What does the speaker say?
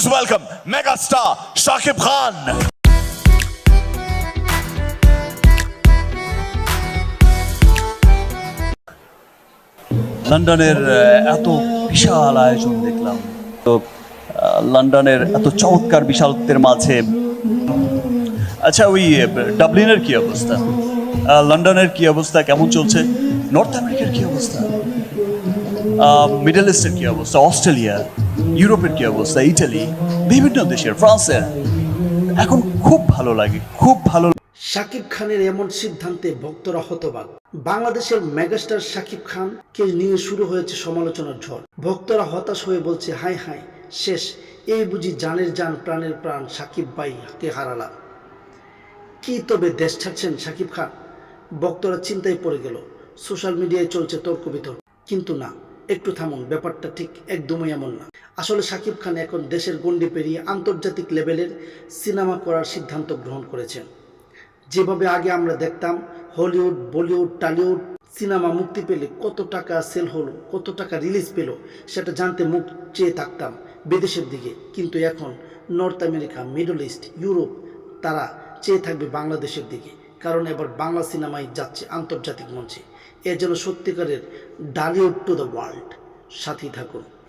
Please welcome megastar Shakib Khan. লন্ডনের এত বিশাল আয়োজন দেখলাম। তো লন্ডনের এত চমৎকার বিশালত্বের মাঝে আচ্ছা ওই ডাবলিনের কি অবস্থা? লন্ডনের কি অবস্থা? কেমন চলছে? নর্থ আমেরিকার কি অবস্থা? মিডল ইস্টের কি অবস্থা? অস্ট্রেলিয়া ইউরোপের কি অবস্থা? ইটালি বিভিন্ন দেশের ফ্রান্সের এখন খুব ভালো লাগে, খুব ভালো শাকিব খানের এমন সিদ্ধান্তে ভক্তরা হতবাক। বাংলাদেশের মেগাস্টার শাকিব খানকে নিয়ে শুরু হয়েছে সমালোচনার ঝড়। ভক্তরা হতাশ হয়ে বলছে হাই হাই শেষ। এই বুঝি জানের জান, প্রাণের প্রাণ, শাকিব ভাইকে হারালাম কি তবে দেশ ছাড়ছেন শাকিব খান? ভক্তরা চিন্তায় পড়ে গেল। সোশ্যাল মিডিয়ায় চলছে তর্ক বিতর্ক। কিন্তু না, একটু থামুন, ব্যাপারটা ঠিক একদমই এমন না। আসলে শাকিব খান এখন দেশের গণ্ডি পেরিয়ে আন্তর্জাতিক লেভেলের সিনেমা করার সিদ্ধান্ত গ্রহণ করেছেন। যেভাবে আগে আমরা দেখতাম, হলিউড, বলিউড, টালিউড, সিনেমা মুক্তি পেলে কত টাকা সেল হলো, কত টাকা রিলিজ পেল, সেটা জানতে মুখ চেয়ে থাকতাম বিদেশের দিকে। কিন্তু এখন North America, Middle East, Europe, তারা চেয়ে থাকবে বাংলাদেশের দিকে। কারণ এবার বাংলা সিনেমায় যাচ্ছে আন্তর্জাতিক মঞ্চে। এ যেন সত্যিকারের ডালিউড টু দ্য ওয়ার্ল্ড সাথী থাকুন।